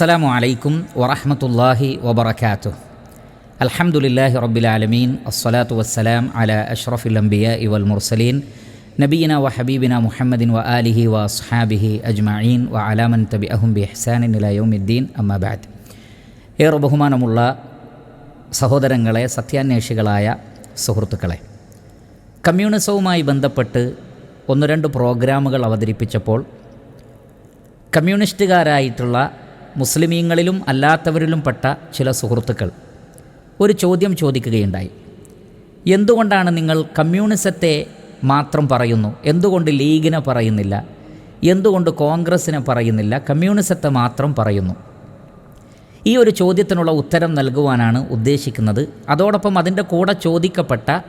അസ്സലാമു അലൈക്കും വറഹമത്തല്ലാഹി വബർക്കാത്തു അൽഹംദുലില്ലാഹി റബ്ബിൽ ആലമീൻ. അസ്സലാത്തു വസ്സലാം അല അഷ്റഫുൽ ഇവൽ മുർസലീൻ. നബീന വ ഹബീബിന മുഹമ്മദിൻ വ ആലിഹി വ അസ്ഹാബിഹി അജ്മഈൻ വ അലാമൻ തബി അഹും ബി ഹസാനിൻ ഇലയോമിദ്ദീൻ അമ്മബാദ് ഏറെ ബഹുമാനമുള്ള സഹോദരങ്ങളെ സത്യാന്വേഷികളായ സുഹൃത്തുക്കളെ കമ്മ്യൂണിസവുമായി ബന്ധപ്പെട്ട് ഒന്ന് രണ്ട് പ്രോഗ്രാമുകൾ അവതരിപ്പിച്ചപ്പോൾ കമ്മ്യൂണിസ്റ്റുകാരായിട്ടുള്ള മുസ്ലിമീങ്ങളിലും അല്ലാത്തവരിലും പെട്ട ചില സുഹൃത്തുക്കൾ. ഒരു ചോദ്യം ചോദിക്കുകയുണ്ടായി. എന്തുകൊണ്ടാണ് നിങ്ങൾ കമ്മ്യൂണിസത്തെ മാത്രം പറയുന്നു? എന്തുകൊണ്ട് ലീഗിനെ പറയുന്നില്ല? എന്തുകൊണ്ട് കോൺഗ്രസ്സിനെ പറയുന്നില്ല? കമ്മ്യൂണിസത്തെ മാത്രം പറയുന്നു. ഈ ഒരു ചോദ്യത്തിനുള്ള ഉത്തരം നൽകുവാനാണ് ഉദ്ദേശിക്കുന്നത്. അതോടൊപ്പം അതിന്റെ കൂടെ ചോദിക്കപ്പെട്ട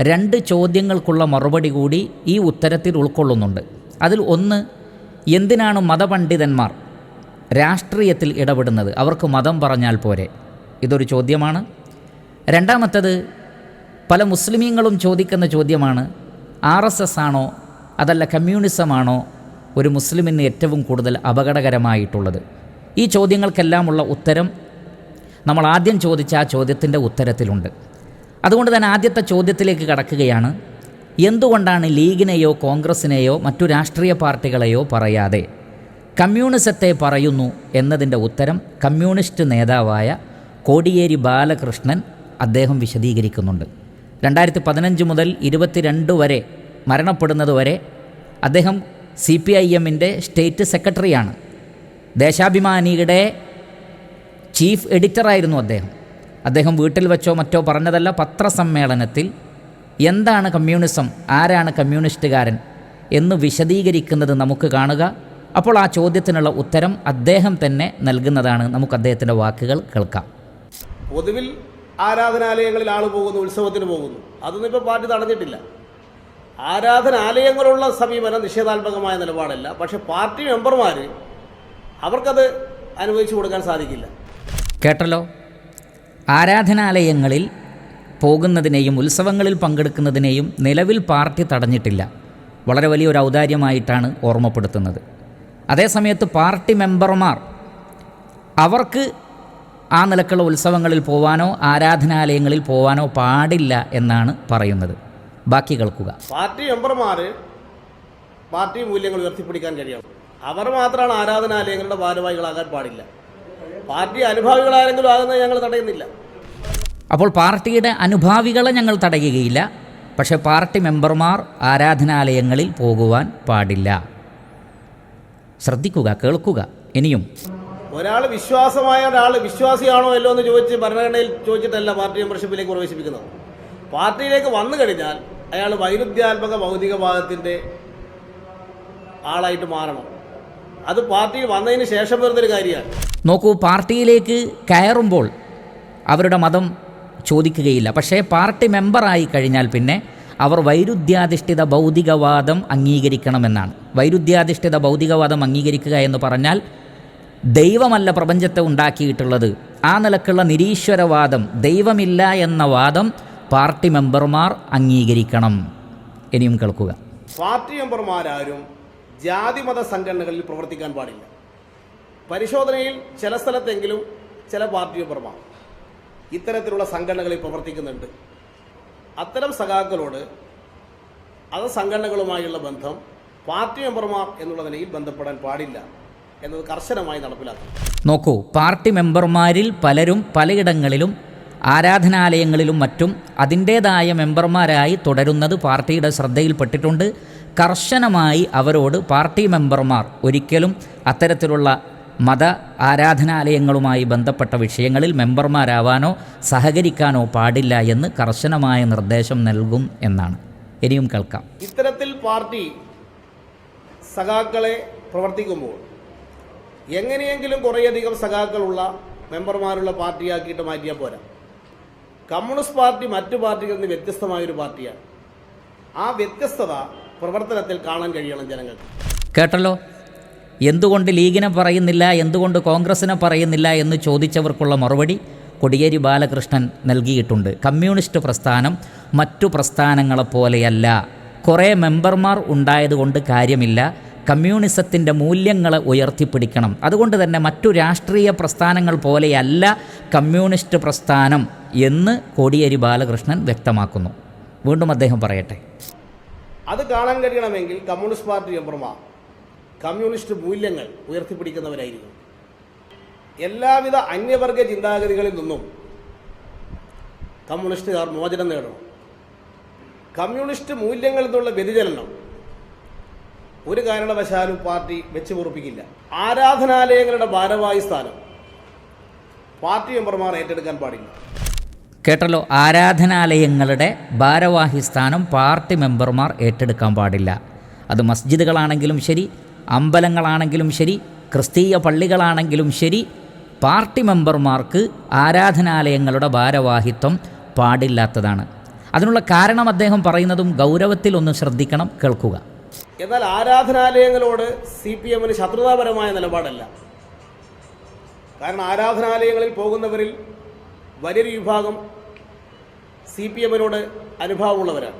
രണ്ട് ചോദ്യങ്ങൾക്കുള്ള മറുപടി കൂടി ഈ ഉത്തരത്തിൽ ഉൾക്കൊള്ളുന്നുണ്ട്. അതിൽ ഒന്ന് എന്തിനാണ് മതപണ്ഡിതന്മാർ രാഷ്ട്രീയത്തിൽ ഇടപെടുന്നത്. അവർക്ക് മതം പറഞ്ഞാൽ പോരെ. ഇതൊരു ചോദ്യമാണ്. രണ്ടാമത്തത് പല മുസ്ലിമീങ്ങളും ചോദിക്കുന്ന ചോദ്യമാണ് ആർ എസ് എസ് ആണോ അതല്ല കമ്മ്യൂണിസമാണോ ഒരു മുസ്ലിമിന് ഏറ്റവും കൂടുതൽ അപകടകരമായിട്ടുള്ളത്? ഈ ചോദ്യങ്ങൾക്കെല്ലാമുള്ള ഉത്തരം നമ്മൾ ആദ്യം ചോദിച്ച ആ ചോദ്യത്തിന്റെ ഉത്തരത്തിലുണ്ട്. അതുകൊണ്ട് തന്നെ ആദ്യത്തെ ചോദ്യത്തിലേക്ക് കടക്കുകയാണ് എന്തുകൊണ്ടാണ് ലീഗിനെയോ കോൺഗ്രസിനെയോ മറ്റു രാഷ്ട്രീയ പാർട്ടികളെയോ പറയാതെ കമ്മ്യൂണിസത്തെ പറയുന്നു എന്നതിന്റെ ഉത്തരം കമ്മ്യൂണിസ്റ്റ് നേതാവായ കോടിയേരി ബാലകൃഷ്ണൻ അദ്ദേഹം വിശദീകരിക്കുന്നുണ്ട്. രണ്ടായിരത്തി പതിനഞ്ച് മുതൽ ഇരുപത്തിരണ്ട് വരെ മരണപ്പെടുന്നത് വരെ അദ്ദേഹം സി പി ഐ എമ്മിന്റെ സ്റ്റേറ്റ് സെക്രട്ടറിയാണ്. ദേശാഭിമാനിയുടെ ചീഫ് എഡിറ്ററായിരുന്നു അദ്ദേഹം. അദ്ദേഹം വീട്ടിൽ വെച്ചോ മറ്റോ പറഞ്ഞതല്ല പത്രസമ്മേളനത്തിൽ എന്താണ് കമ്മ്യൂണിസം ആരാണ് കമ്മ്യൂണിസ്റ്റുകാരൻ എന്ന് വിശദീകരിക്കുന്നത് നമുക്ക് കാണുക. അപ്പോൾ ആ ചോദ്യത്തിനുള്ള ഉത്തരം അദ്ദേഹം തന്നെ നൽകുന്നതാണ്. നമുക്ക് അദ്ദേഹത്തിന്റെ വാക്കുകൾ കേൾക്കാം. പൊതുവിൽ ആരാധനാലയങ്ങളിൽ ആൾ പോകുന്നു ഉത്സവത്തിന് പോകുന്നു. അതൊന്നും ഇപ്പോൾ പാർട്ടി തടഞ്ഞിട്ടില്ല. ആരാധനാലയങ്ങളുള്ള സമീപനം നിഷേധാത്മകമായ നിലപാടല്ല. പക്ഷേ പാർട്ടി മെമ്പർമാർ അവർക്കത് അനുവദിച്ചു കൊടുക്കാൻ സാധിക്കില്ല. കേട്ടല്ലോ? ആരാധനാലയങ്ങളിൽ പോകുന്നതിനെയും ഉത്സവങ്ങളിൽ പങ്കെടുക്കുന്നതിനെയും നിലവിൽ പാർട്ടി തടഞ്ഞിട്ടില്ല. വളരെ വലിയൊരു ഔദാര്യമായിട്ടാണ് ഓർമ്മപ്പെടുത്തുന്നത്. അതേസമയത്ത് പാർട്ടി മെമ്പർമാർ അവർക്ക് ആ നിലക്കുള്ള ഉത്സവങ്ങളിൽ പോവാനോ ആരാധനാലയങ്ങളിൽ പോവാനോ പാടില്ല എന്നാണ് പറയുന്നത്. ബാക്കി കേൾക്കുക. പാർട്ടി മെമ്പർമാർ പാർട്ടി മൂല്യങ്ങൾ ഉയർത്തിപ്പിടിക്കാൻ കഴിയണം. അവർ മാത്രമാണ് ആരാധനാലയങ്ങളുടെ ഭാരവാഹികളാകാൻ പാടില്ല. പാർട്ടി അനുഭാവികളാരെങ്കിലും ആകുന്നത് ഞങ്ങൾ തടയുന്നില്ല. അപ്പോൾ പാർട്ടിയുടെ അനുഭാവികളെ ഞങ്ങൾ തടയുകയില്ല. പക്ഷേ പാർട്ടി മെമ്പർമാർ ആരാധനാലയങ്ങളിൽ പോകുവാൻ പാടില്ല. ശ്രദ്ധിക്കുക കേൾക്കുക. ഇനിയും. ഒരാൾ വിശ്വാസമായ ഒരാൾ വിശ്വാസിയാണോ അല്ലോ എന്ന് ചോദിച്ച് ഭരണഘടനയിൽ ചോദിച്ചിട്ടല്ല പാർട്ടി മെമ്പർഷിപ്പിലേക്ക് പ്രവേശിപ്പിക്കുന്നത്. പാർട്ടിയിലേക്ക് വന്നു കഴിഞ്ഞാൽ അയാൾ വൈരുദ്ധ്യാത്മക ഭൗതികവാദത്തിന്റെ ആളായിട്ട് മാറണം. അത് പാർട്ടിയിൽ വന്നതിന് ശേഷം വരുന്നൊരു കാര്യമാണ്. നോക്കൂ പാർട്ടിയിലേക്ക് കയറുമ്പോൾ അവരുടെ മതം ചോദിക്കുകയില്ല. പക്ഷേ പാർട്ടി മെമ്പറായി കഴിഞ്ഞാൽ പിന്നെ അവർ വൈരുദ്ധ്യാധിഷ്ഠിത ഭൗതികവാദം അംഗീകരിക്കണമെന്നാണ്. വൈരുദ്ധ്യാധിഷ്ഠിത ഭൗതികവാദം അംഗീകരിക്കുക എന്ന് പറഞ്ഞാൽ ദൈവമല്ല പ്രപഞ്ചത്തെ ഉണ്ടാക്കിയിട്ടുള്ളത്. ആ നിലക്കുള്ള നിരീശ്വരവാദം ദൈവമില്ല എന്ന വാദം പാർട്ടി മെമ്പർമാർ അംഗീകരിക്കണം. ഇനിയും കേൾക്കുക. പാർട്ടി മെമ്പർമാരാരും ജാതിമത സംഘടനകളിൽ പ്രവർത്തിക്കാൻ പാടില്ല. പരിശോധനയിൽ ചില സ്ഥലത്തെങ്കിലും ചില പാർട്ടി മെമ്പർമാർ ഇത്തരത്തിലുള്ള സംഘടനകളിൽ പ്രവർത്തിക്കുന്നുണ്ട്. അത്തരം സഖാക്കളോട് അത് സംഘടനകളുമായുള്ള ബന്ധം പാർട്ടി മെമ്പർമാർ എന്നുള്ള നിലയിൽ ബന്ധപ്പെടാൻ പാടില്ല എന്നത് കർശനമായി നടപ്പിലാക്കും. നോക്കൂ പാർട്ടി മെമ്പർമാരിൽ പലരും പലയിടങ്ങളിലും ആരാധനാലയങ്ങളിലും മറ്റും അതിന്റേതായ മെമ്പർമാരായി തുടരുന്നത് പാർട്ടിയുടെ ശ്രദ്ധയിൽപ്പെട്ടിട്ടുണ്ട്. കർശനമായി അവരോട് പാർട്ടി മെമ്പർമാർ ഒരിക്കലും അത്തരത്തിലുള്ള മത ആരാധനാലയങ്ങളുമായി ബന്ധപ്പെട്ട വിഷയങ്ങളിൽ മെമ്പർമാരാവാനോ സഹകരിക്കാനോ പാടില്ല എന്ന് കർശനമായ നിർദ്ദേശം നൽകും എന്നാണ്. ഇനിയും കേൾക്കാം. ഇത്തരത്തിൽ പാർട്ടി സഖാക്കളെ പ്രവർത്തിക്കുമ്പോൾ എങ്ങനെയെങ്കിലും കുറേയധികം സഖാക്കളുള്ള മെമ്പർമാരുള്ള പാർട്ടിയാക്കിയിട്ട് മാറ്റിയാൽ പോരാ. കമ്മ്യൂണിസ്റ്റ് പാർട്ടി മറ്റു പാർട്ടികളിൽ നിന്ന് വ്യത്യസ്തമായൊരു പാർട്ടിയാണ്. ആ വ്യത്യസ്തത പ്രവർത്തനത്തിൽ കാണാൻ കഴിയണം ജനങ്ങൾക്ക്. കേട്ടല്ലോ? എന്തുകൊണ്ട് ലീഗിനെ പറയുന്നില്ല എന്തുകൊണ്ട് കോൺഗ്രസിനെ പറയുന്നില്ല എന്ന് ചോദിച്ചവർക്കുള്ള മറുപടി കൊടിയേരി ബാലകൃഷ്ണൻ നൽകിയിട്ടുണ്ട്. കമ്മ്യൂണിസ്റ്റ് പ്രസ്ഥാനം മറ്റു പ്രസ്ഥാനങ്ങളെപ്പോലെയല്ല കുറേ മെമ്പർമാർ ഉണ്ടായതുകൊണ്ട് കാര്യമില്ല. കമ്മ്യൂണിസത്തിന്റെ മൂല്യങ്ങളെ ഉയർത്തിപ്പിടിക്കണം. അതുകൊണ്ട് തന്നെ മറ്റു രാഷ്ട്രീയ പ്രസ്ഥാനങ്ങൾ പോലെയല്ല കമ്മ്യൂണിസ്റ്റ് പ്രസ്ഥാനം എന്ന് കോടിയേരി ബാലകൃഷ്ണൻ വ്യക്തമാക്കുന്നു. വീണ്ടും അദ്ദേഹം പറയട്ടെ. അത് കാണാൻ കഴിയണമെങ്കിൽ കമ്മ്യൂണിസ്റ്റ് പാർട്ടി മെമ്പർമാർ കമ്മ്യൂണിസ്റ്റ് മൂല്യങ്ങൾ ഉയർത്തിപ്പിടിക്കുന്നവരായിരുന്നു എല്ലാവിധ അന്യവർഗ ചിന്താഗതികളിൽ നിന്നും കമ്മ്യൂണിസ്റ്റുകാർ മോചനം നേടണം. കമ്മ്യൂണിസ്റ്റ് മൂല്യങ്ങളിൽ നിന്നുള്ള വ്യതിചലനം ഒരു കാരണവശാലും പാർട്ടി വെച്ചുപുറപ്പിക്കില്ല. ആരാധനാലയങ്ങളുടെ ഭാരവാഹി സ്ഥാനം പാർട്ടി മെമ്പർമാർ ഏറ്റെടുക്കാൻ പാടില്ല. കേട്ടല്ലോ ആരാധനാലയങ്ങളുടെ ഭാരവാഹി സ്ഥാനം പാർട്ടി മെമ്പർമാർ ഏറ്റെടുക്കാൻ പാടില്ല. അത് മസ്ജിദുകളാണെങ്കിലും ശരി അമ്പലങ്ങളാണെങ്കിലും ശരി ക്രിസ്തീയ പള്ളികളാണെങ്കിലും ശരി പാർട്ടി മെമ്പർമാർക്ക് ആരാധനാലയങ്ങളുടെ ഭാരവാഹിത്വം പാടില്ലാത്തതാണ്. അതിനുള്ള കാരണം അദ്ദേഹം പറയുന്നതും ഗൗരവത്തിൽ ഒന്ന് ശ്രദ്ധിക്കണം കേൾക്കുക. എന്നാൽ ആരാധനാലയങ്ങളോട് സി പി എമ്മിന് ശത്രുതാപരമായ നിലപാടല്ല. കാരണം ആരാധനാലയങ്ങളിൽ പോകുന്നവരിൽ വലിയൊരു വിഭാഗം സി പി എമ്മിനോട് അനുഭാവമുള്ളവരാണ്.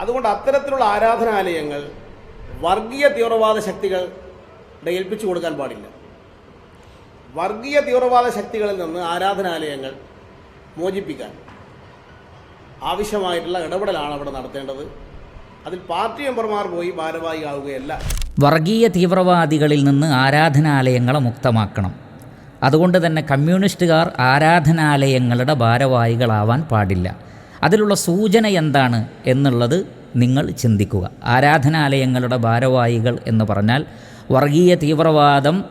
അതുകൊണ്ട് അത്തരത്തിലുള്ള ആരാധനാലയങ്ങൾ വർഗീയ തീവ്രവാദ ശക്തികൾ ഏൽപ്പിച്ചു കൊടുക്കാൻ പാടില്ല. വർഗീയ തീവ്രവാദ ശക്തികളിൽ നിന്ന് ആരാധനാലയങ്ങൾ മോചിപ്പിക്കാൻ ആവശ്യമായിട്ടുള്ള ഇടപെടലാണ് അവിടെ നടത്തേണ്ടത്. അതിൽ പാർട്ടി മെമ്പർമാർ പോയി ഭാരവാഹിയാവുകയല്ല വർഗീയ തീവ്രവാദികളിൽ നിന്ന് ആരാധനാലയങ്ങളെ മുക്തമാക്കണം. അതുകൊണ്ട് തന്നെ കമ്മ്യൂണിസ്റ്റുകാർ ആരാധനാലയങ്ങളുടെ ഭാരവാഹികളാവാൻ പാടില്ല. അതിലുള്ള സൂചന എന്താണ് എന്നുള്ളത് നിങ്ങൾ ചിന്തിക്കുക. ആരാധനാലയങ്ങളുടെ ഭാരവാഹികൾ എന്ന് പറഞ്ഞാൽ വർഗീയ തീവ്രവാദം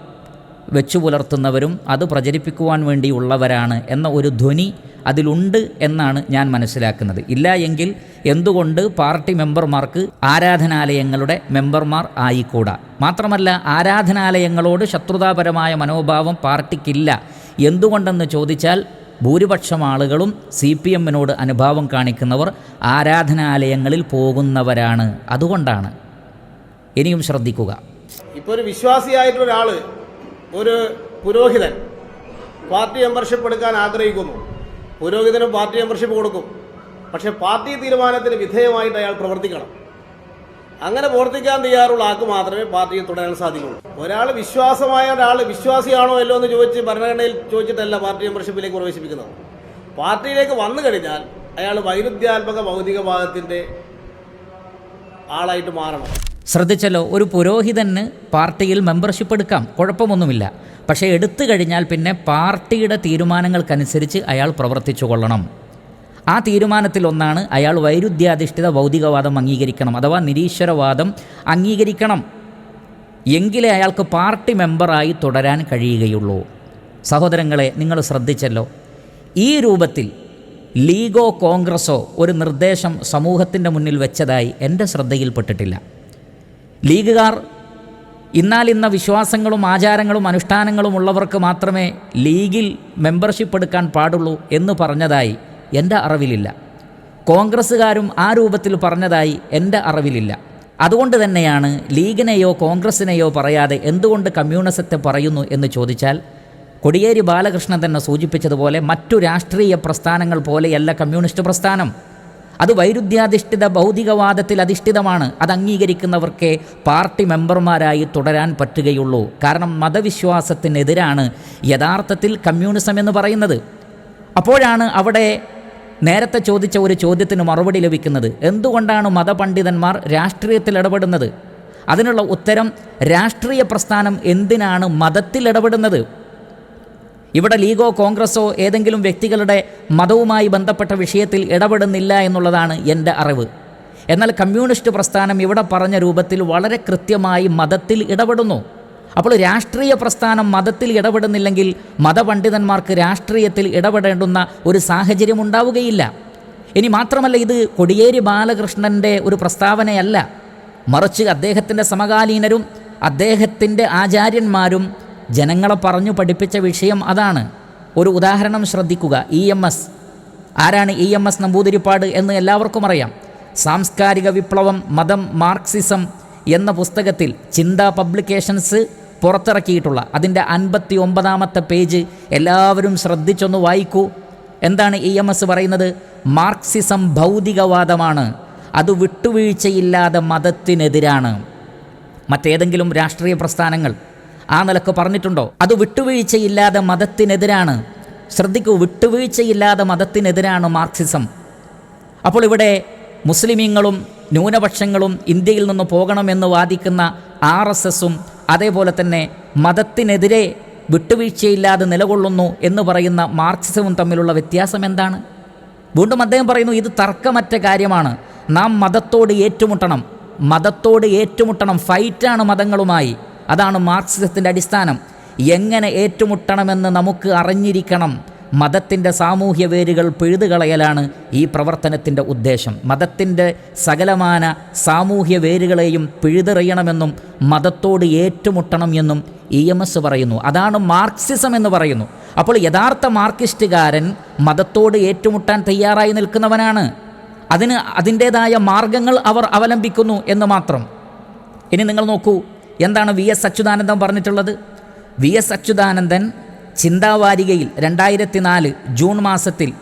വെച്ചു പുലർത്തുന്നവരും അത് പ്രചരിപ്പിക്കുവാൻ വേണ്ടിയുള്ളവരാണ് എന്ന ഒരു ധ്വനി അതിലുണ്ട് എന്നാണ് ഞാൻ മനസ്സിലാക്കുന്നത്. ഇല്ല എങ്കിൽ എന്തുകൊണ്ട് പാർട്ടി മെമ്പർമാർക്ക് ആരാധനാലയങ്ങളുടെ മെമ്പർമാർ ആയിക്കൂടാ? മാത്രമല്ല ആരാധനാലയങ്ങളോട് ശത്രുതാപരമായ മനോഭാവം പാർട്ടിക്കില്ല. എന്തുകൊണ്ടെന്ന് ചോദിച്ചാൽ ഭൂരിപക്ഷം ആളുകളും സി പി എമ്മിനോട് അനുഭാവം കാണിക്കുന്നവർ ആരാധനാലയങ്ങളിൽ പോകുന്നവരാണ്. അതുകൊണ്ടാണ്. ഇനിയും ശ്രദ്ധിക്കുക. ഇപ്പോൾ ഒരു വിശ്വാസിയായിട്ടുള്ള ഒരാൾ ഒരു പുരോഹിതൻ പാർട്ടി മെമ്പർഷിപ്പ് എടുക്കാൻ ആഗ്രഹിക്കുന്നു. പുരോഹിതനും പാർട്ടി മെമ്പർഷിപ്പ് കൊടുക്കും. പക്ഷേ പാർട്ടി തീരുമാനത്തിന് വിധേയമായിട്ട് അയാൾ പ്രവർത്തിക്കണം. അങ്ങനെ പ്രവർത്തിക്കാൻ തയ്യാറുള്ള ആൾക്ക് മാത്രമേ പാർട്ടിയിൽ തുടരാൻ സാധിക്കുള്ളൂ ഒരാൾ വിശ്വാസമായ ഒരാൾ വിശ്വാസിയാണോ അല്ലോ എന്ന് ചോദിച്ച് ഭരണഘടനയിൽ ചോദിച്ചിട്ടല്ല പാർട്ടി മെമ്പർഷിപ്പിലേക്ക് പ്രവേശിപ്പിക്കുന്നത്. പാർട്ടിയിലേക്ക് വന്നു കഴിഞ്ഞാൽ അയാൾ വൈരുദ്ധ്യാത്മക ഭൗതികവാദത്തിന്റെ ആളായിട്ട് മാറണം. ശ്രദ്ധിച്ചല്ലോ ഒരു പുരോഹിതന് പാർട്ടിയിൽ മെമ്പർഷിപ്പ് എടുക്കാം കുഴപ്പമൊന്നുമില്ല. പക്ഷേ എടുത്തു കഴിഞ്ഞാൽ പിന്നെ പാർട്ടിയുടെ തീരുമാനങ്ങൾക്കനുസരിച്ച് അയാൾ പ്രവർത്തിച്ചു കൊള്ളണം. ആ തീരുമാനത്തിൽ ഒന്നാണ് അയാൾ വൈരുദ്ധ്യാധിഷ്ഠിത ഭൗതികവാദം അംഗീകരിക്കണം അഥവാ നിരീശ്വരവാദം അംഗീകരിക്കണം. എങ്കിലേ അയാൾക്ക് പാർട്ടി മെമ്പറായി തുടരാൻ കഴിയുകയുള്ളൂ. സഹോദരങ്ങളെ നിങ്ങൾ ശ്രദ്ധിച്ചല്ലോ. ഈ രൂപത്തിൽ ലീഗോ കോൺഗ്രസോ ഒരു നിർദ്ദേശം സമൂഹത്തിന്റെ മുന്നിൽ വെച്ചതായി എന്റെ ശ്രദ്ധയിൽപ്പെട്ടിട്ടില്ല. ലീഗുകാർ ഇന്നാലിന്ന വിശ്വാസങ്ങളും ആചാരങ്ങളും അനുഷ്ഠാനങ്ങളും ഉള്ളവർക്ക് മാത്രമേ ലീഗിൽ മെമ്പർഷിപ്പ് എടുക്കാൻ പാടുള്ളൂ എന്ന് പറഞ്ഞതായി എന്റെ അറിവിലില്ല. കോൺഗ്രസ്സുകാരും ആ രൂപത്തിൽ പറഞ്ഞതായി എന്റെ അറിവിലില്ല. അതുകൊണ്ട് തന്നെയാണ് ലീഗിനെയോ കോൺഗ്രസിനെയോ പറയാതെ എന്തുകൊണ്ട് കമ്മ്യൂണിസത്തെ പറയുന്നു എന്ന് ചോദിച്ചാൽ കൊടിയേരി ബാലകൃഷ്ണൻ തന്നെ സൂചിപ്പിച്ചതുപോലെ മറ്റു രാഷ്ട്രീയ പ്രസ്ഥാനങ്ങൾ പോലെയല്ല കമ്മ്യൂണിസ്റ്റ് പ്രസ്ഥാനം. അത് വൈരുദ്ധ്യാധിഷ്ഠിത ഭൗതികവാദത്തിൽ അധിഷ്ഠിതമാണ്. അത് അംഗീകരിക്കുന്നവർക്കേ പാർട്ടി മെമ്പർമാരായി തുടരാൻ പറ്റുകയുള്ളൂ. കാരണം മതവിശ്വാസത്തിനെതിരാണ് യഥാർത്ഥത്തിൽ കമ്മ്യൂണിസം എന്ന് പറയുന്നത്. അപ്പോഴാണ് അവിടെ നേരത്തെ ചോദിച്ച ഒരു ചോദ്യത്തിന് മറുപടി ലഭിക്കുന്നത് എന്തുകൊണ്ടാണ് മതപണ്ഡിതന്മാർ രാഷ്ട്രീയത്തിൽ ഇടപെടുന്നത്? അതിനുള്ള ഉത്തരം രാഷ്ട്രീയ പ്രസ്ഥാനം എന്തിനാണ് മതത്തിൽ ഇടപെടുന്നത്? ഇവിടെ ലീഗോ കോൺഗ്രസോ ഏതെങ്കിലും വ്യക്തികളുടെ മതവുമായി ബന്ധപ്പെട്ട വിഷയത്തിൽ ഇടപെടുന്നില്ല എന്നുള്ളതാണ് എന്റെ അറിവ്. എന്നാൽ കമ്മ്യൂണിസ്റ്റ് പ്രസ്ഥാനം ഇവിടെ പറഞ്ഞ രൂപത്തിൽ വളരെ കൃത്യമായി മതത്തിൽ ഇടപെടുന്നു. അപ്പോൾ രാഷ്ട്രീയ പ്രസ്ഥാനം മതത്തിൽ ഇടപെടുന്നില്ലെങ്കിൽ മതപണ്ഡിതന്മാർക്ക് രാഷ്ട്രീയത്തിൽ ഇടപെടേണ്ടുന്ന ഒരു സാഹചര്യം ഉണ്ടാവുകയില്ല. ഇനി മാത്രമല്ല ഇത് കൊടിയേരി ബാലകൃഷ്ണന്റെ ഒരു പ്രസ്താവനയല്ല. മറിച്ച് അദ്ദേഹത്തിന്റെ സമകാലീനരും അദ്ദേഹത്തിന്റെ ആചാര്യന്മാരും ജനങ്ങളെ പറഞ്ഞു പഠിപ്പിച്ച വിഷയം അതാണ്. ഒരു ഉദാഹരണം ശ്രദ്ധിക്കുക. E M S. ആരാണ് ഇ എം എസ് നമ്പൂതിരിപ്പാട് എന്ന് എല്ലാവർക്കും അറിയാം. സാംസ്കാരിക വിപ്ലവം മതം മാർക്സിസം എന്ന പുസ്തകത്തിൽ ചിന്ത പബ്ലിക്കേഷൻസ് പുറത്തിറക്കിയിട്ടുള്ള അതിന്റെ അൻപത്തി ഒമ്പതാമത്തെ പേജ് എല്ലാവരും ശ്രദ്ധിച്ചൊന്ന് വായിക്കൂ. എന്താണ് ഇ എം എസ് പറയുന്നത്? മാർക്സിസം ഭൗതികവാദമാണ്. അത് വിട്ടുവീഴ്ചയില്ലാതെ മതത്തിനെതിരാണ്. മറ്റേതെങ്കിലും രാഷ്ട്രീയ പ്രസ്ഥാനങ്ങൾ ആ നിലയ്ക്ക് പറഞ്ഞിട്ടുണ്ടോ? അത് വിട്ടുവീഴ്ചയില്ലാതെ മതത്തിനെതിരാണ്. ശ്രദ്ധിക്കൂ വിട്ടുവീഴ്ചയില്ലാതെ മതത്തിനെതിരാണ് മാർക്സിസം. അപ്പോൾ ഇവിടെ മുസ്ലിമീങ്ങളും ന്യൂനപക്ഷങ്ങളും ഇന്ത്യയിൽ നിന്ന് പോകണമെന്ന് വാദിക്കുന്ന ആർ എസ് എസും അതേപോലെ തന്നെ മതത്തിനെതിരെ വിട്ടുവീഴ്ചയില്ലാതെ നിലകൊള്ളുന്നു എന്ന് പറയുന്ന മാർക്സിസവും തമ്മിലുള്ള വ്യത്യാസം എന്താണ്? വീണ്ടും അദ്ദേഹം പറയുന്നു ഇത് തർക്കമറ്റ കാര്യമാണ്. നാം മതത്തോട് ഏറ്റുമുട്ടണം. മതത്തോട് ഏറ്റുമുട്ടണം. ഫൈറ്റാണ് മതങ്ങളുമായി. അതാണ് മാർക്സിസത്തിന്റെ അടിസ്ഥാനം. എങ്ങനെ ഏറ്റുമുട്ടണമെന്ന് നമുക്ക് അറിഞ്ഞിരിക്കണം. മതത്തിന്റെ സാമൂഹ്യ വേരുകൾ പിഴുതുകളയലാണ് ഈ പ്രവർത്തനത്തിന്റെ ഉദ്ദേശം. മതത്തിന്റെ സകലമാന സാമൂഹ്യ വേരുകളെയും പിഴുതെറിയണമെന്നും മതത്തോട് ഏറ്റുമുട്ടണം എന്നും ഇ എം എസ് പറയുന്നു. അതാണ് മാർക്സിസം എന്ന് പറയുന്നു. അപ്പോൾ യഥാർത്ഥ മാർക്സിസ്റ്റുകാരൻ മതത്തോട് ഏറ്റുമുട്ടാൻ തയ്യാറായി നിൽക്കുന്നവനാണ്. അതിന് അതിന്റേതായ മാർഗങ്ങൾ അവർ അവലംബിക്കുന്നു എന്ന് മാത്രം. ഇനി നിങ്ങൾ നോക്കൂ എന്താണ് വി എസ് അച്യുതാനന്ദൻ പറഞ്ഞിട്ടുള്ളത്? വി എസ് അച്യുതാനന്ദൻ ചിന്താവാരികയിൽ രണ്ടായിരത്തി നാല് ജൂൺ മാസത്തിൽ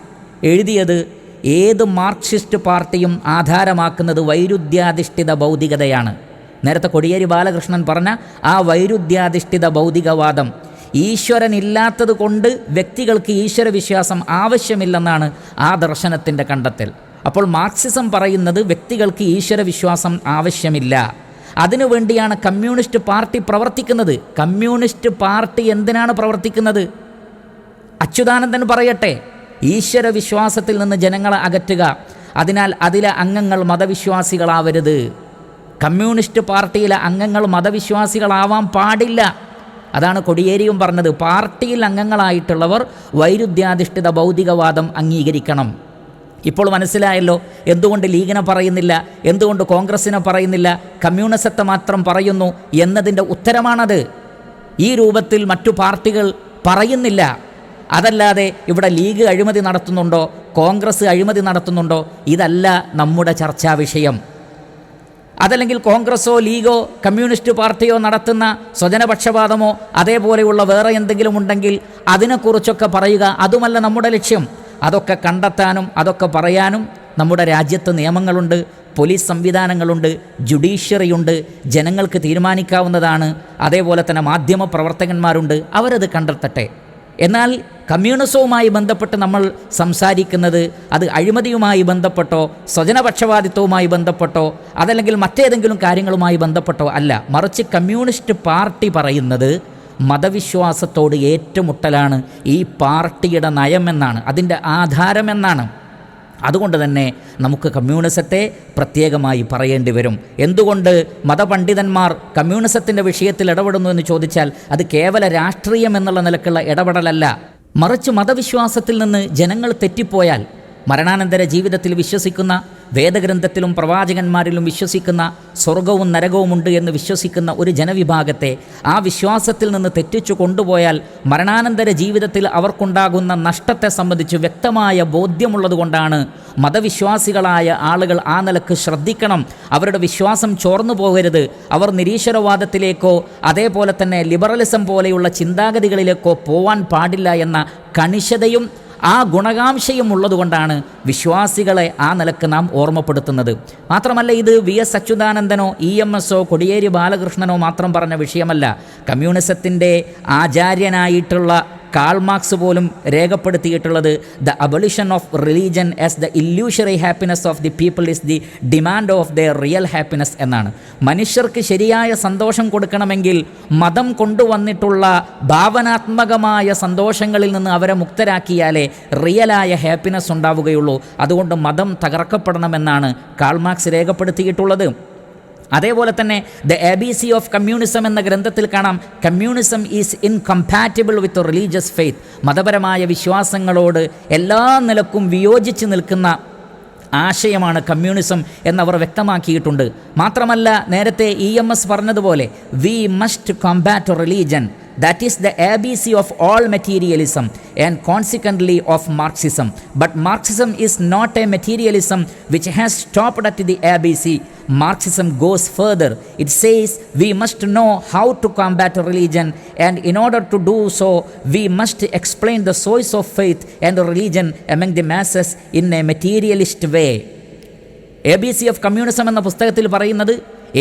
എഴുതിയത് ഏത് മാർക്സിസ്റ്റ് പാർട്ടിയും ആധാരമാക്കുന്നത് വൈരുദ്ധ്യാധിഷ്ഠിത ഭൗതികതയാണ്. നേരത്തെ കൊടിയേരി ബാലകൃഷ്ണൻ പറഞ്ഞ ആ വൈരുദ്ധ്യാധിഷ്ഠിത ഭൗതികവാദം ഈശ്വരനില്ലാത്തത് കൊണ്ട് വ്യക്തികൾക്ക് ഈശ്വര വിശ്വാസം ആവശ്യമില്ലെന്നാണ് ആ ദർശനത്തിന്റെ കണ്ടെത്തൽ. അപ്പോൾ മാർക്സിസം പറയുന്നത് വ്യക്തികൾക്ക് ഈശ്വര വിശ്വാസം ആവശ്യമില്ല. അതിനുവേണ്ടിയാണ് കമ്മ്യൂണിസ്റ്റ് പാർട്ടി പ്രവർത്തിക്കുന്നത്. കമ്മ്യൂണിസ്റ്റ് പാർട്ടി എന്തിനാണ് പ്രവർത്തിക്കുന്നത്? അച്യുതാനന്ദൻ പറയട്ടെ ഈശ്വര വിശ്വാസത്തിൽ നിന്ന് ജനങ്ങളെ അകറ്റുക. അതിനാൽ അതിലെ അംഗങ്ങൾ മതവിശ്വാസികളാവരുത്. കമ്മ്യൂണിസ്റ്റ് പാർട്ടിയിലെ അംഗങ്ങൾ മതവിശ്വാസികളാവാൻ പാടില്ല. അതാണ് കൊടിയേരിയും പറഞ്ഞത്. പാർട്ടിയിൽ അംഗങ്ങളായിട്ടുള്ളവർ വൈരുദ്ധ്യാധിഷ്ഠിത ഭൗതികവാദം അംഗീകരിക്കണം. ഇപ്പോൾ മനസ്സിലായല്ലോ എന്തുകൊണ്ട് ലീഗിനെ പറയുന്നില്ല എന്തുകൊണ്ട് കോൺഗ്രസ്സിനെ പറയുന്നില്ല കമ്മ്യൂണിസത്തെ മാത്രം പറയുന്നു എന്നതിന്റെ ഉത്തരമാണത്. ഈ രൂപത്തിൽ മറ്റു പാർട്ടികൾ പറയുന്നില്ല. അതല്ലാതെ ഇവിടെ ലീഗ് അഴിമതി നടത്തുന്നുണ്ടോ കോൺഗ്രസ് അഴിമതി നടത്തുന്നുണ്ടോ ഇതല്ല നമ്മുടെ ചർച്ചാ വിഷയം. അതല്ലെങ്കിൽ കോൺഗ്രസോ ലീഗോ കമ്മ്യൂണിസ്റ്റ് പാർട്ടിയോ നടത്തുന്ന സ്വജനപക്ഷപാതമോ അതേപോലെയുള്ള വേറെ എന്തെങ്കിലും ഉണ്ടെങ്കിൽ അതിനെക്കുറിച്ചൊക്കെ പറയുക അതുമല്ല നമ്മുടെ ലക്ഷ്യം. അതൊക്കെ കണ്ടെത്താനും അതൊക്കെ പറയാനും നമ്മുടെ രാജ്യത്ത് നിയമങ്ങളുണ്ട് പോലീസ് സംവിധാനങ്ങളുണ്ട് ജുഡീഷ്യറിയുണ്ട് ജനങ്ങൾക്ക് തീരുമാനിക്കാവുന്നതാണ്. അതേപോലെ തന്നെ മാധ്യമ പ്രവർത്തകന്മാരുണ്ട് അവരത് കണ്ടെത്തട്ടെ. എന്നാൽ കമ്മ്യൂണിസവുമായി ബന്ധപ്പെട്ട് നമ്മൾ സംസാരിക്കുന്നത് അത് അഴിമതിയുമായി ബന്ധപ്പെട്ടോ സ്വജനപക്ഷപാതിത്വവുമായി ബന്ധപ്പെട്ടോ അതല്ലെങ്കിൽ മറ്റേതെങ്കിലും കാര്യങ്ങളുമായി ബന്ധപ്പെട്ടോ അല്ല. മറിച്ച് കമ്മ്യൂണിസ്റ്റ് പാർട്ടി പറയുന്നത് മതവിശ്വാസത്തോട് ഏറ്റുമുട്ടലാണ് ഈ പാർട്ടിയുടെ നയമെന്നാണ് അതിന്റെ ആധാരമെന്നാണ്. അതുകൊണ്ട് തന്നെ നമുക്ക് കമ്മ്യൂണിസത്തെ പ്രത്യേകമായി പറയേണ്ടി വരും. എന്തുകൊണ്ട് മതപണ്ഡിതന്മാർ കമ്മ്യൂണിസത്തിന്റെ വിഷയത്തിൽ ഇടപെടുന്നു എന്ന് ചോദിച്ചാൽ അത് കേവല രാഷ്ട്രീയം എന്നുള്ള നിലക്കുള്ള ഇടപെടലല്ല. മറിച്ച് മതവിശ്വാസത്തിൽ നിന്ന് ജനങ്ങൾ തെറ്റിപ്പോയാൽ മരണാനന്തര ജീവിതത്തിൽ വിശ്വസിക്കുന്ന വേദഗ്രന്ഥത്തിലും പ്രവാചകന്മാരിലും വിശ്വസിക്കുന്ന സ്വർഗവും നരകവുമുണ്ട് എന്ന് വിശ്വസിക്കുന്ന ഒരു ജനവിഭാഗത്തെ ആ വിശ്വാസത്തിൽ നിന്ന് തെറ്റിച്ചു കൊണ്ടുപോയാൽ മരണാനന്തര ജീവിതത്തിൽ അവർക്കുണ്ടാകുന്ന നഷ്ടത്തെ സംബന്ധിച്ച് വ്യക്തമായ ബോധ്യമുള്ളതുകൊണ്ടാണ് മതവിശ്വാസികളായ ആളുകൾ ആ നിലയ്ക്ക് ശ്രദ്ധിക്കണം. അവരുടെ വിശ്വാസം ചോർന്നു പോകരുത്. അവർ നിരീശ്വരവാദത്തിലേക്കോ അതേപോലെ തന്നെ ലിബറലിസം പോലെയുള്ള ചിന്താഗതികളിലേക്കോ പോവാൻ പാടില്ല എന്ന കണിശതയും ആ ഗുണകാംക്ഷയും ഉള്ളതുകൊണ്ടാണ് വിശ്വാസികളെ ആ നിലയ്ക്ക് നാം ഓർമ്മപ്പെടുത്തുന്നത്. മാത്രമല്ല ഇത് വി എസ് അച്യുതാനന്ദനോ ഇ എം എസോ കൊടിയേരി ബാലകൃഷ്ണനോ മാത്രം പറഞ്ഞ വിഷയമല്ല. കമ്മ്യൂണിസത്തിന്റെ ആചാര്യനായിട്ടുള്ള കാൾ മാർക്സ് പോലും രേഖപ്പെടുത്തിയിട്ടുള്ളത് the abolition of religion as the illusory happiness of the people is the demand of the real happiness എന്നാണ്. മനുഷ്യർക്ക് ശരിയായ സന്തോഷം കൊടുക്കണമെങ്കിൽ മതം കൊണ്ടുവന്നിട്ടുള്ള ഭാവനാത്മകമായ സന്തോഷങ്ങളിൽ നിന്ന് അവരെ മുക്തരാക്കിയാലേ റിയലായ ഹാപ്പിനെസ് ഉണ്ടാവുകയുള്ളൂ. അതുകൊണ്ട് മതം തകർക്കപ്പെടണമെന്നാണ് കാൾ മാർക്സ് രേഖപ്പെടുത്തിയിട്ടുള്ളത്. അതേപോലെ തന്നെ the A B C of communism എന്ന ഗ്രന്ഥത്തിൽ കാണാം communism is incompatible with religious faith മതപരമായ വിശ്വാസങ്ങളോട് എല്ലാ നിലക്കും വിയോജിച്ച് നിൽക്കുന്ന ആശയമാണ് കമ്മ്യൂണിസം എന്നവർ വ്യക്തമാക്കിയിട്ടുണ്ട്. മാത്രമല്ല നേരത്തെ ഇ എം എസ് പറഞ്ഞതുപോലെ we must combat religion that is the ABC of all materialism and consequently of Marxism. But Marxism is not a materialism which has stopped at the C Marxism goes further. It says we must know how to combat religion, and in order to do so, we must explain the source of faith and religion among the masses in a materialist way. A B C of communism എന്ന പുസ്തകത്തിൽ പറയുന്നത്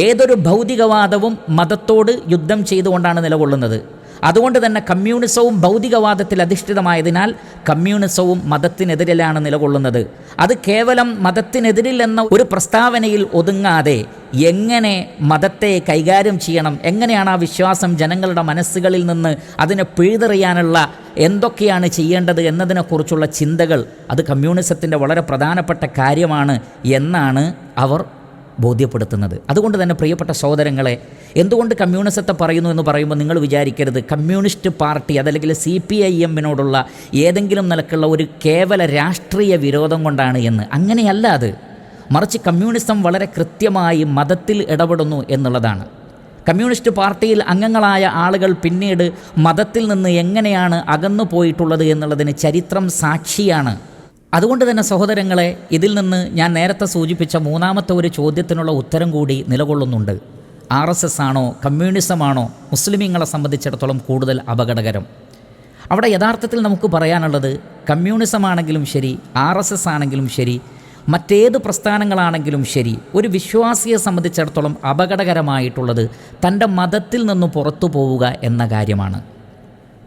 ഏതൊരു ഭൗതികവാദവും മതത്തോട് യുദ്ധം ചെയ്തുകൊണ്ടാണ് നിലകൊള്ളുന്നത് അതുകൊണ്ട് തന്നെ കമ്മ്യൂണിസവും ഭൗതികവാദത്തിൽ അധിഷ്ഠിതമായതിനാൽ കമ്മ്യൂണിസവും മതത്തിനെതിരിലാണ് നിലകൊള്ളുന്നത്. അത് കേവലം മതത്തിനെതിരിൽ എന്ന ഒരു പ്രസ്താവനയിൽ ഒതുങ്ങാതെ എങ്ങനെ മതത്തെ കൈകാര്യം ചെയ്യണം എങ്ങനെയാണ് ആ വിശ്വാസം ജനങ്ങളുടെ മനസ്സുകളിൽ നിന്ന് അതിനെ പിഴുതെറിയാനുള്ള എന്തൊക്കെയാണ് ചെയ്യേണ്ടത് എന്നതിനെക്കുറിച്ചുള്ള ചിന്തകൾ അത് കമ്മ്യൂണിസത്തിന്റെ വളരെ പ്രധാനപ്പെട്ട കാര്യമാണ് എന്നാണ് അവർ ബോധ്യപ്പെടുത്തുന്നത്. അതുകൊണ്ട് തന്നെ പ്രിയപ്പെട്ട സഹോദരങ്ങളെ എന്തുകൊണ്ട് കമ്മ്യൂണിസത്തെ പറയുന്നു എന്ന് പറയുമ്പോൾ നിങ്ങൾ വിചാരിക്കരുത്. കമ്മ്യൂണിസ്റ്റ് പാർട്ടി അതല്ലെങ്കിൽ സി പി ഐ എമ്മിനോടുള്ള ഏതെങ്കിലും നിലക്കുള്ള ഒരു കേവല രാഷ്ട്രീയ വിരോധം കൊണ്ടാണ് എന്ന്. അങ്ങനെയല്ല അത്. മറിച്ച് കമ്മ്യൂണിസം വളരെ കൃത്യമായി മതത്തിൽ ഇടപെടുന്നു എന്നുള്ളതാണ്. കമ്മ്യൂണിസ്റ്റ് പാർട്ടിയിൽ അംഗങ്ങളായ ആളുകൾ പിന്നീട് മതത്തിൽ നിന്ന് എങ്ങനെയാണ് അകന്നു പോയിട്ടുള്ളത് എന്നുള്ളതിന് ചരിത്രം സാക്ഷിയാണ് അതുകൊണ്ട് തന്നെ സഹോദരങ്ങളെ ഇതിൽ നിന്ന് ഞാൻ നേരത്തെ സൂചിപ്പിച്ച മൂന്നാമത്തെ ഒരു ചോദ്യത്തിനുള്ള ഉത്തരം കൂടി നിലകൊള്ളുന്നുണ്ട്. ആർ എസ് എസ് ആണോ കമ്മ്യൂണിസമാണോ മുസ്ലിമീങ്ങളെ സംബന്ധിച്ചിടത്തോളം കൂടുതൽ അപകടകരം. അവിടെ യഥാർത്ഥത്തിൽ നമുക്ക് പറയാനുള്ളത് കമ്മ്യൂണിസമാണെങ്കിലും ശരി ആർ എസ് എസ് ആണെങ്കിലും ശരി മറ്റേത് പ്രസ്ഥാനങ്ങളാണെങ്കിലും ശരി ഒരു വിശ്വാസിയെ സംബന്ധിച്ചിടത്തോളം അപകടകരമായിട്ടുള്ളത് തന്റെ മതത്തിൽ നിന്ന് പുറത്തു പോവുക എന്ന കാര്യമാണ്.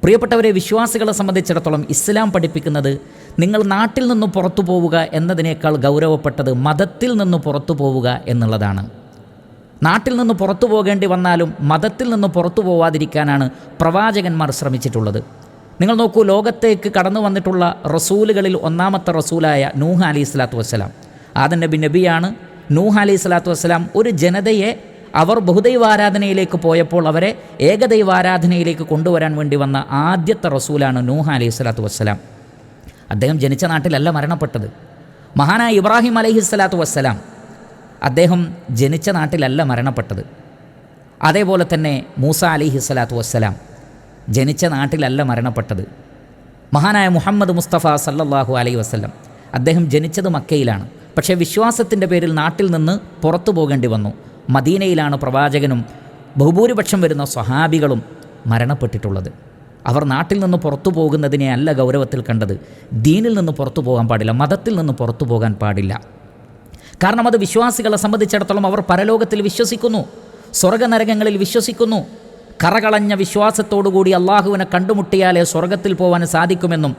പ്രിയപ്പെട്ടവരെ വിശ്വാസികളെ സംബന്ധിച്ചിടത്തോളം ഇസ്ലാം പഠിപ്പിക്കുന്നത് നിങ്ങൾ നാട്ടിൽ നിന്ന് പുറത്തു പോവുക എന്നതിനേക്കാൾ ഗൗരവപ്പെട്ടത് മതത്തിൽ നിന്ന് പുറത്തു പോവുക എന്നുള്ളതാണ്. നാട്ടിൽ നിന്ന് പുറത്തു പോകേണ്ടി വന്നാലും മതത്തിൽ നിന്ന് പുറത്തു പോവാതിരിക്കാനാണ് പ്രവാചകന്മാർ ശ്രമിച്ചിട്ടുള്ളത്. നിങ്ങൾ നോക്കൂ ലോകത്തേക്ക് കടന്നു വന്നിട്ടുള്ള റസൂലുകളിൽ ഒന്നാമത്തെ റസൂലായ നൂഹ് അലി സ്വലാത്തു വസ്സലാം. ആദൻ നബി നബിയാണ്. നൂഹ് അലി സ്വലാത്തു വസ്സലാം ഒരു ജനതയെ അവർ ബഹുദൈവാരാധനയിലേക്ക് പോയപ്പോൾ അവരെ ഏകദൈവാരാധനയിലേക്ക് കൊണ്ടുവരാൻ വേണ്ടി വന്ന ആദ്യത്തെ റസൂലാണ് നൂഹ അലൈഹി സ്വലാത്തു വസ്സലാം. അദ്ദേഹം ജനിച്ച നാട്ടിലല്ല മരണപ്പെട്ടത്. മഹാനായ ഇബ്രാഹിം അലൈഹി സ്വലാത്തു വസ്സലാം അദ്ദേഹം ജനിച്ച നാട്ടിലല്ല മരണപ്പെട്ടത്. അതേപോലെ തന്നെ മൂസ അലിഹി സ്വലാത്തു വസ്സലാം ജനിച്ച നാട്ടിലല്ല മരണപ്പെട്ടത്. മഹാനായ മുഹമ്മദ് മുസ്തഫ സല്ലാഹു അലൈഹി വസ്ലം അദ്ദേഹം ജനിച്ചത് മക്കയിലാണ്. പക്ഷേ വിശ്വാസത്തിന്റെ പേരിൽ നാട്ടിൽ നിന്ന് പുറത്തു പോകേണ്ടി വന്നു. മദീനയിലാണ് പ്രവാചകനും ബഹുഭൂരിപക്ഷം വരുന്ന സ്വഹാബികളും മരണപ്പെട്ടിട്ടുള്ളത്. അവർ നാട്ടിൽ നിന്ന് പുറത്തു പോകുന്നതിനെ അല്ല ഗൗരവത്തിൽ കണ്ടത്. ദീനിൽ നിന്ന് പുറത്തു പോകാൻ പാടില്ല മതത്തിൽ നിന്ന് പുറത്തു പോകാൻ പാടില്ല. കാരണം അത് വിശ്വാസികളെ സംബന്ധിച്ചിടത്തോളം അവർ പരലോകത്തിൽ വിശ്വസിക്കുന്നു സ്വർഗനരകങ്ങളിൽ വിശ്വസിക്കുന്നു. കറകളഞ്ഞ വിശ്വാസത്തോടുകൂടി അള്ളാഹുവിനെ കണ്ടുമുട്ടിയാലേ സ്വർഗത്തിൽ പോകാൻ സാധിക്കുമെന്നും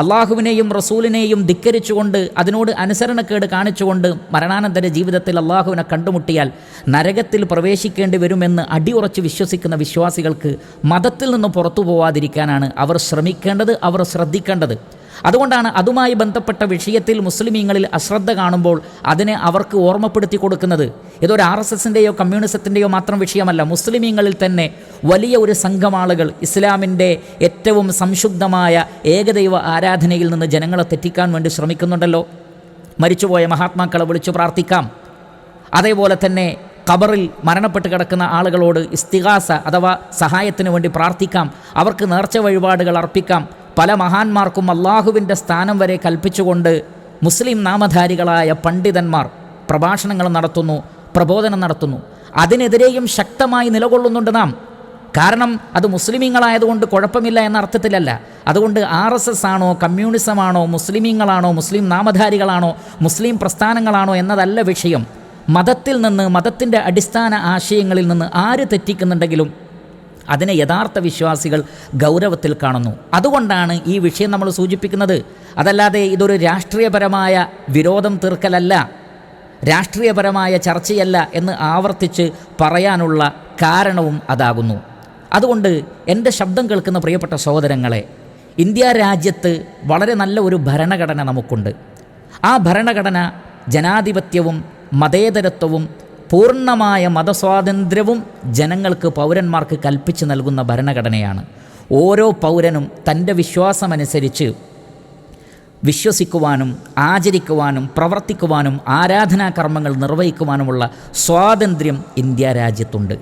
അള്ളാഹുവിനെയും റസൂലിനെയും ധിക്കരിച്ചുകൊണ്ട് അതിനോട് അനുസരണക്കേട് കാണിച്ചുകൊണ്ട് മരണാനന്തര ജീവിതത്തിൽ അള്ളാഹുവിനെ കണ്ടുമുട്ടിയാൽ നരകത്തിൽ പ്രവേശിക്കേണ്ടി വരുമെന്ന് അടിയുറച്ച് വിശ്വസിക്കുന്ന വിശ്വാസികൾക്ക് മതത്തിൽ നിന്ന് പുറത്തു പോവാതിരിക്കാനാണ് അവർ ശ്രമിക്കേണ്ടത് അവർ ശ്രദ്ധിക്കേണ്ടത്. അതുകൊണ്ടാണ് അതുമായി ബന്ധപ്പെട്ട വിഷയത്തിൽ മുസ്ലിമീങ്ങളിൽ അശ്രദ്ധ കാണുമ്പോൾ അതിനെ അവർക്ക് ഓർമ്മപ്പെടുത്തി കൊടുക്കുന്നത്. ഇതൊരു ആർ എസ് എസിന്റെയോ കമ്മ്യൂണിസത്തിന്റെയോ മാത്രം വിഷയമല്ല. മുസ്ലിമീങ്ങളിൽ തന്നെ വലിയ ഒരു സംഘം ആളുകൾ ഇസ്ലാമിന്റെ ഏറ്റവും സംശുദ്ധമായ ഏകദൈവ ആരാധനയിൽ നിന്ന് ജനങ്ങളെ തെറ്റിക്കാൻ വേണ്ടി ശ്രമിക്കുന്നുണ്ടല്ലോ. മരിച്ചുപോയ മഹാത്മാക്കളെ വിളിച്ചു പ്രാർത്ഥിക്കാം. അതേപോലെ തന്നെ ഖബറിൽ മരണപ്പെട്ട് കിടക്കുന്ന ആളുകളോട് ഇസ്തിഹാസ അഥവാ സഹായത്തിന് വേണ്ടി പ്രാർത്ഥിക്കാം. അവർക്ക് നേർച്ച വഴിപാടുകൾ അർപ്പിക്കാം. പല മഹാന്മാർക്കും അള്ളാഹുവിന്റെ സ്ഥാനം വരെ കൽപ്പിച്ചുകൊണ്ട് മുസ്ലിം നാമധാരികളായ പണ്ഡിതന്മാർ പ്രഭാഷണങ്ങൾ നടത്തുന്നു പ്രബോധനം നടത്തുന്നു. അതിനെതിരെയും ശക്തമായി നിലകൊള്ളുന്നുണ്ട് നാം. കാരണം അത് മുസ്ലിമീങ്ങളായതുകൊണ്ട് കുഴപ്പമില്ല എന്ന അർത്ഥത്തിലല്ല. അതുകൊണ്ട് ആർ എസ് എസ് ആണോ കമ്മ്യൂണിസമാണോ മുസ്ലിമീങ്ങളാണോ മുസ്ലിം നാമധാരികളാണോ മുസ്ലിം പ്രസ്ഥാനങ്ങളാണോ എന്നതല്ല വിഷയം. മതത്തിൽ നിന്ന് മതത്തിന്റെ അടിസ്ഥാന ആശയങ്ങളിൽ നിന്ന് ആര് തെറ്റിക്കുന്നുണ്ടെങ്കിലും അതിനെ യഥാർത്ഥ വിശ്വാസികൾ ഗൗരവത്തിൽ കാണുന്നു. അതുകൊണ്ടാണ് ഈ വിഷയം നമ്മൾ സൂചിപ്പിക്കുന്നത്. അതല്ലാതെ ഇതൊരു രാഷ്ട്രീയപരമായ വിരോധം തീർക്കലല്ല രാഷ്ട്രീയപരമായ ചർച്ചയല്ല എന്ന് ആവർത്തിച്ച് പറയാനുള്ള കാരണവും അതാകുന്നു. അതുകൊണ്ട് എന്റെ ശബ്ദം കേൾക്കുന്ന പ്രിയപ്പെട്ട സഹോദരങ്ങളെ ഇന്ത്യ രാജ്യത്ത് വളരെ നല്ല ഒരു ഭരണഘടന നമുക്കുണ്ട്. ആ ഭരണഘടന ജനാധിപത്യവും മതേതരത്വവും പൂർണമായ മതസ്വാതന്ത്ര്യവും ജനങ്ങൾക്ക് പൗരന്മാർക്ക് കൽപ്പിച്ചു നൽകുന്ന ഭരണഘടനയാണ്. ഓരോ പൗരനും തന്റെ വിശ്വാസമനുസരിച്ച് വിശ്വസിക്കുവാനും ആചരിക്കുവാനും പ്രവർത്തിക്കുവാനും ആരാധനാ കർമ്മങ്ങൾ നിർവഹിക്കുവാനുമുള്ള സ്വാതന്ത്ര്യം ഇന്ത്യ രാജ്യത്തുണ്ട്.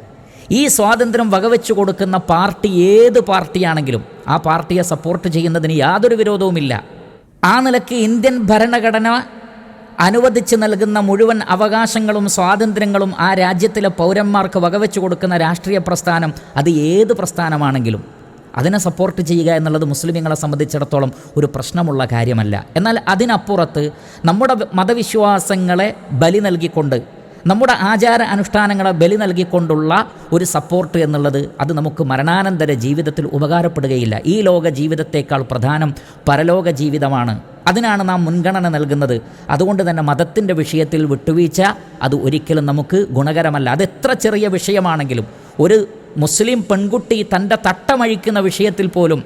ഈ സ്വാതന്ത്ര്യം വകവെച്ചു കൊടുക്കുന്ന പാർട്ടി ഏത് പാർട്ടിയാണെങ്കിലും ആ പാർട്ടിയെ സപ്പോർട്ട് ചെയ്യുന്നതിന് യാതൊരു വിരോധവുമില്ല. ആ നിലയ്ക്ക് ഇന്ത്യൻ ഭരണഘടന അനുവദിച്ച് നൽകുന്ന മുഴുവൻ അവകാശങ്ങളും സ്വാതന്ത്ര്യങ്ങളും ആ രാജ്യത്തിലെ പൗരന്മാർക്ക് വകവെച്ചു കൊടുക്കുന്ന രാഷ്ട്രീയ പ്രസ്ഥാനം അത് ഏത് പ്രസ്ഥാനമാണെങ്കിലും അതിനെ സപ്പോർട്ട് ചെയ്യുക എന്നുള്ളത് മുസ്ലിമുകളെ സംബന്ധിച്ചിടത്തോളം ഒരു പ്രശ്നമുള്ള കാര്യമല്ല. എന്നാൽ അതിനപ്പുറത്ത് നമ്മുടെ മതവിശ്വാസങ്ങളെ ബലി നൽകിക്കൊണ്ട് നമ്മുടെ ആചാര അനുഷ്ഠാനങ്ങളെ ബലി നൽകിക്കൊണ്ടുള്ള ഒരു സപ്പോർട്ട് എന്നുള്ളത് അത് നമുക്ക് മരണാനന്തര ജീവിതത്തിൽ ഉപകാരപ്പെടുകയില്ല. ഈ ലോക ജീവിതത്തേക്കാൾ പ്രധാനം പരലോക ജീവിതമാണ്. അതിനാണ് നാം മുൻഗണന നൽകുന്നത്. അതുകൊണ്ട് തന്നെ മതത്തിന്റെ വിഷയത്തിൽ വിട്ടുവീഴ്ച അത് ഒരിക്കലും നമുക്ക് ഗുണകരമല്ല. അതെത്ര ചെറിയ വിഷയമാണെങ്കിലും ഒരു മുസ്ലിം പെൺകുട്ടി തന്റെ തട്ടമഴിക്കുന്ന വിഷയത്തിൽ പോലും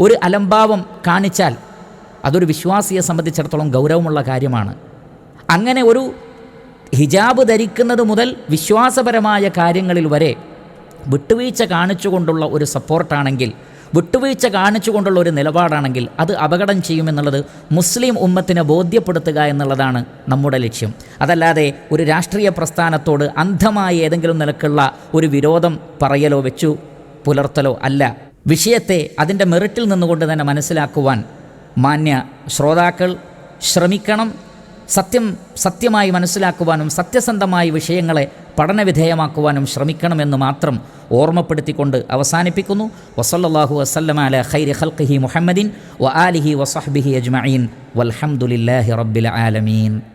ഒരു അലംഭാവം കാണിച്ചാൽ അതൊരു വിശ്വാസിയെ സംബന്ധിച്ചിടത്തോളം ഗൗരവമുള്ള കാര്യമാണ്. അങ്ങനെ ഒരു ഹിജാബ് ധരിക്കുന്നത് മുതൽ വിശ്വാസപരമായ കാര്യങ്ങളിൽ വരെ വിട്ടുവീഴ്ച കാണിച്ചുകൊണ്ടുള്ള ഒരു സപ്പോർട്ടാണെങ്കിൽ വിട്ടുവീഴ്ച കാണിച്ചുകൊണ്ടുള്ള ഒരു നിലപാടാണെങ്കിൽ അത് അപകടം ചെയ്യുമെന്നുള്ളത് മുസ്ലിം ഉമ്മത്തിനെ ബോധ്യപ്പെടുത്തുക എന്നുള്ളതാണ് നമ്മുടെ ലക്ഷ്യം. അതല്ലാതെ ഒരു രാഷ്ട്രീയ പ്രസ്ഥാനത്തോട് അന്ധമായി ഏതെങ്കിലും നിലക്കുള്ള ഒരു വിരോധം പറയലോ വെച്ചു പുലർത്തലോ അല്ല. വിഷയത്തെ അതിന്റെ മെറിറ്റിൽ നിന്നുകൊണ്ട് തന്നെ മനസ്സിലാക്കുവാൻ മാന്യ ശ്രോതാക്കൾ ശ്രമിക്കണം. സത്യം സത്യമായി മനസ്സിലാക്കുവാനും സത്യസന്ധമായി വിഷയങ്ങളെ പഠനവിധേയമാക്കുവാനും ശ്രമിക്കണമെന്ന് മാത്രം ഓർമ്മപ്പെടുത്തിക്കൊണ്ട് അവസാനിപ്പിക്കുന്നു. വസല്ലാഹു വസ്ലം അല ഖൈരി ഖൽഖിഹി മുഹമ്മദിൻ വ ആലിഹി വസഹ്ബിഹി അജ്മീൻ വൽഹംദുലില്ലാഹി റബ്ബിൽ ആലമീൻ.